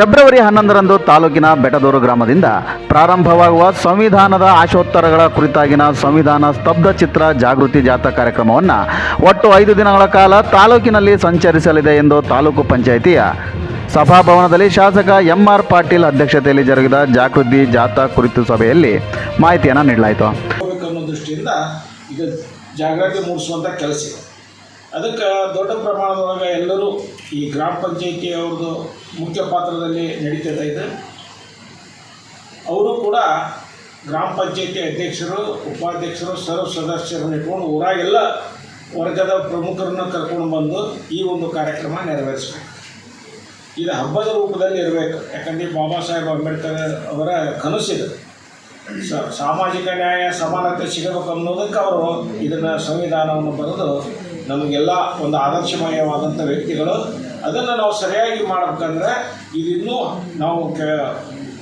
February ಹನ್ನೊಂದರಂದು ತಾಲೂಕಿನ ಬೆಟದೂರು ಗ್ರಾಮದಿಂದ ಪ್ರಾರಂಭವಾಗುವ ಸಂವಿಧಾನದ ಆಶೋತ್ತರಗಳ ಕುರಿತಾಗಿನ ಸಂವಿಧಾನ ಸ್ತಬ್ಧ ಚಿತ್ರ ಜಾಗೃತಿ ಜಾಥಾ ಕಾರ್ಯಕ್ರಮವನ್ನು ಒಟ್ಟು ಐದು ದಿನಗಳ ಕಾಲ ತಾಲೂಕಿನಲ್ಲಿ ಸಂಚರಿಸಲಿದೆ ಎಂದು ತಾಲೂಕು ಪಂಚಾಯಿತಿಯ ಸಭಾಭವನದಲ್ಲಿ ಶಾಸಕ ಎಂ ಆರ್ ಪಾಟೀಲ್ ಅಧ್ಯಕ್ಷತೆಯಲ್ಲಿ ಜರುಗಿದ ಜಾಗೃತಿ ಜಾಥಾ ಕುರಿತು ಸಭೆಯಲ್ಲಿ ಮಾಹಿತಿಯನ್ನು ನೀಡಲಾಯಿತು. ಜಾಗೃತಿ ಮೂಡಿಸುವಂಥ ಕೆಲಸ ಅದಕ್ಕೆ ದೊಡ್ಡ ಪ್ರಮಾಣದೊಳಗೆ ಎಲ್ಲರೂ ಈ ಗ್ರಾಮ ಪಂಚಾಯಿತಿ ಅವ್ರದ್ದು ಮುಖ್ಯ ಪಾತ್ರದಲ್ಲಿ ನಡೀತದೆ ಇದೆ. ಅವರು ಕೂಡ ಗ್ರಾಮ ಪಂಚಾಯಿತಿ ಅಧ್ಯಕ್ಷರು, ಉಪಾಧ್ಯಕ್ಷರು, ಸರ್ವ ಸದಸ್ಯರನ್ನು ಇಟ್ಕೊಂಡು ಊರಾಗೆಲ್ಲ ವರ್ಗದ ಪ್ರಮುಖರನ್ನು ಕರ್ಕೊಂಡು ಬಂದು ಈ ಒಂದು ಕಾರ್ಯಕ್ರಮ ನೆರವೇರಿಸಬೇಕು. ಇದು ಹಬ್ಬದ ರೂಪದಲ್ಲಿ ಇರಬೇಕು. ಯಾಕಂದರೆ ಬಾಬಾ ಸಾಹೇಬ್ ಅಂಬೇಡ್ಕರ್ ಅವರ ಕನಸಿದೆ ಸಾಮಾಜಿಕ ನ್ಯಾಯ, ಸಮಾನತೆ ಸಿಗಬೇಕು ಅನ್ನೋದಕ್ಕೆ ಅವರು ಇದನ್ನು ಸಂವಿಧಾನವನ್ನು ಬರೆದು ನಮಗೆಲ್ಲ ಒಂದು ಆದರ್ಶಮಯವಾದಂಥ ವ್ಯಕ್ತಿಗಳು ಅದನ್ನು ನಾವು ಸರಿಯಾಗಿ ಮಾಡ್ಬೇಕಂದ್ರೆ ಇದಿನ್ನೂ ನಾವು ಕೆ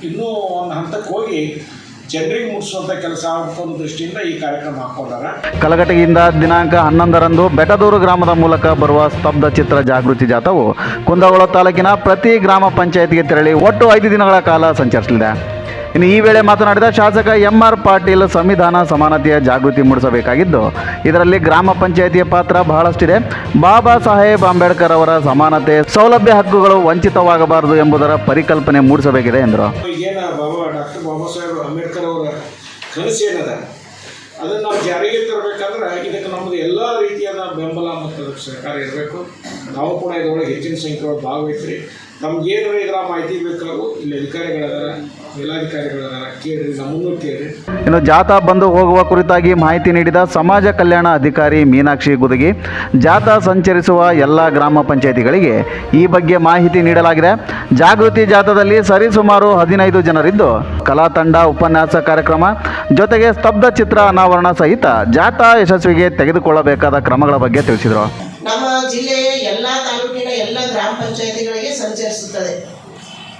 ಇನ್ನೂ ಒಂದು ಹಂತಕ್ಕೆ ಹೋಗಿ ಜನರಿಗೆ ಮುಟ್ಟಿಸುವಂಥ ಕೆಲಸ ಆಗಬೇಕು ಅನ್ನೋ ದೃಷ್ಟಿಯಿಂದ ಈ ಕಾರ್ಯಕ್ರಮ ಹಾಕೊಂಡಾರ ಕಲಘಟಗಿಯಿಂದ ದಿನಾಂಕ ಹನ್ನೊಂದರಂದು ಬೆಟದೂರು ಗ್ರಾಮದ ಮೂಲಕ ಬರುವ ಸ್ತಬ್ಧ ಚಿತ್ರ ಜಾಗೃತಿ ಜಾಥವು ಕುಂದಗೋಳ ತಾಲೂಕಿನ ಪ್ರತಿ ಗ್ರಾಮ ಪಂಚಾಯತ್ಗೆ ತೆರಳಿ ಒಟ್ಟು ಐದು ದಿನಗಳ ಕಾಲ ಸಂಚರಿಸಲಿದೆ. ಇನ್ನು ಈ ವೇಳೆ ಮಾತನಾಡಿದ ಶಾಸಕ ಎಂ ಆರ್ ಪಾಟೀಲ್ ಸಂವಿಧಾನ ಸಮಾನತೆಯ ಜಾಗೃತಿ ಮೂಡಿಸಬೇಕಾಗಿದ್ದು ಇದರಲ್ಲಿ ಗ್ರಾಮ ಪಂಚಾಯತಿಯ ಪಾತ್ರ ಬಹಳಷ್ಟಿದೆ. ಬಾಬಾ ಸಾಹೇಬ್ ಅಂಬೇಡ್ಕರ್ ಅವರ ಸಮಾನತೆ ಸೌಲಭ್ಯ ಹಕ್ಕುಗಳು ವಂಚಿತವಾಗಬಾರದು ಎಂಬುದರ ಪರಿಕಲ್ಪನೆ ಮೂಡಿಸಬೇಕಿದೆ ಎಂದರು. ಡಾಕ್ಟರ್ ಬಾಬಾ ಸಾಹೇಬ್ ಅಂಬೇಡ್ಕರ್ ಅವರ ಕನಸು ಏನದ? ಅದನ್ನು ನಾವು ಜಾರಿಗೆ ತರಬೇಕಂದ್ರೆ ಇದಕ್ಕೆ ನಮ್ಮದು ಎಲ್ಲ ರೀತಿಯಾದ ಬೆಂಬಲ ಮತ್ತು ಸರ್ಕಾರ ಇರಬೇಕು. ನಾವು ಕೂಡ ಇದರೊಳಗೆ ಹೆಚ್ಚಿನ ಸಂಖ್ಯೆಯೊಳಗೆ ಭಾಗವಹಿಸ್ರಿ ನಮ್ಗೇನು ಇದರ ಮಾಹಿತಿ ಬೇಕಾಗು, ಇಲ್ಲಿ ಅಧಿಕಾರಿಗಳದಾರ ಇನ್ನು ಜಾಥಾ ಬಂದು ಹೋಗುವ ಕುರಿತಾಗಿ ಮಾಹಿತಿ ನೀಡಿದ ಸಮಾಜ ಕಲ್ಯಾಣ ಅಧಿಕಾರಿ ಮೀನಾಕ್ಷಿ ಗುದಗಿ ಜಾಥಾ ಸಂಚರಿಸುವ ಎಲ್ಲ ಗ್ರಾಮ ಪಂಚಾಯಿತಿಗಳಿಗೆ ಈ ಬಗ್ಗೆ ಮಾಹಿತಿ ನೀಡಲಾಗಿದೆ. ಜಾಗೃತಿ ಜಾಥಾದಲ್ಲಿ ಸರಿಸುಮಾರು ಹದಿನೈದು ಜನರಿದ್ದು ಕಲಾ ತಂಡ ಉಪನ್ಯಾಸ ಕಾರ್ಯಕ್ರಮ ಜೊತೆಗೆ ಸ್ತಬ್ಧ ಚಿತ್ರ ಅನಾವರಣ ಸಹಿತ ಜಾಥಾ ಯಶಸ್ವಿಗೆ ತೆಗೆದುಕೊಳ್ಳಬೇಕಾದ ಕ್ರಮಗಳ ಬಗ್ಗೆ ತಿಳಿಸಿದರು. ನಮ್ಮ ಜಿಲ್ಲೆಯ ಎಲ್ಲ ತಾಲೂಕಿನ ಎಲ್ಲ ಗ್ರಾಮ ಪಂಚಾಯತಿಗಳಿಗೆ ಸಂಚರಿಸುತ್ತದೆ.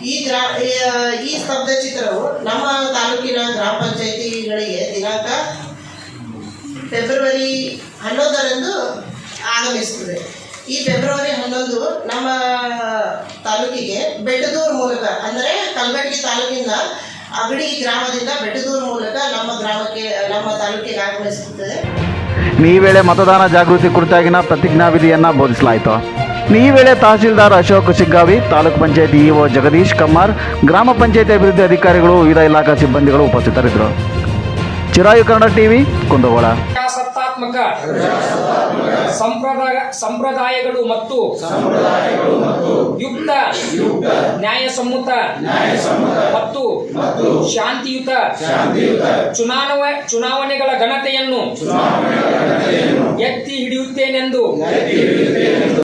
ಈ ಗ್ರಾ ಈ- ಸ್ತಬ್ಧ ಚಿತ್ರವು ನಮ್ಮ ತಾಲೂಕಿನ ಗ್ರಾಮ ಪಂಚಾಯತಿಗಳಿಗೆ ದಿನಾಂಕ ಫೆಬ್ರವರಿ ಹನ್ನೊಂದರಂದು ಆಗಮಿಸುತ್ತದೆ. ಈ ಫೆಬ್ರವರಿ ಹನ್ನೊಂದು ನಮ್ಮ ತಾಲೂಕಿಗೆ ಬೆಟ್ಟದೂರು ಮೂಲಕ, ಅಂದರೆ ಕಲ್ಬೆಟ್ಟಿ ತಾಲೂಕಿನ ಅಗಡಿ ಗ್ರಾಮದಿಂದ ಬೆಟ್ಟದೂರು ಮೂಲಕ ನಮ್ಮ ಗ್ರಾಮಕ್ಕೆ, ನಮ್ಮ ತಾಲೂಕಿಗೆ ಆಗಮಿಸುತ್ತದೆ. ಈ ವೇಳೆ ಮತದಾನ ಜಾಗೃತಿ ಕುರಿತಾಗಿನ ಪ್ರತಿಜ್ಞಾವಿಧಿಯನ್ನು ಬೋಧಿಸಲಾಯಿತು. ಈ ವೇಳೆ ತಹಸೀಲ್ದಾರ್ ಅಶೋಕ್ ಸಿಗ್ಗಾವಿ ತಾಲೂಕು ಪಂಚಾಯತ್ ಇಒ ಜಗದೀಶ್ ಕಮ್ಮಾರ್, ಗ್ರಾಮ ಪಂಚಾಯತ್ ಅಭಿವೃದ್ಧಿ ಅಧಿಕಾರಿಗಳು, ವಿವಿಧ ಇಲಾಖಾ ಸಿಬ್ಬಂದಿಗಳು ಉಪಸ್ಥಿತರಿದ್ದರು. ಚಿರಾಯು ಕನ್ನಡ ಟಿವಿ, ಕುಂದಗೋಳ. ಸಂಪ್ರದಾಯ, ಸಂಪ್ರದಾಯಗಳು ಮತ್ತು ಯುಕ್ತ ನ್ಯಾಯಸಮ್ಮತ ಮತ್ತು ಶಾಂತಿಯುತ ಚುನಾವ ಚುನಾವಣೆಗಳ ಘನತೆಯನ್ನು ಎತ್ತಿ ಹಿಡಿಯುತ್ತೇನೆಂದು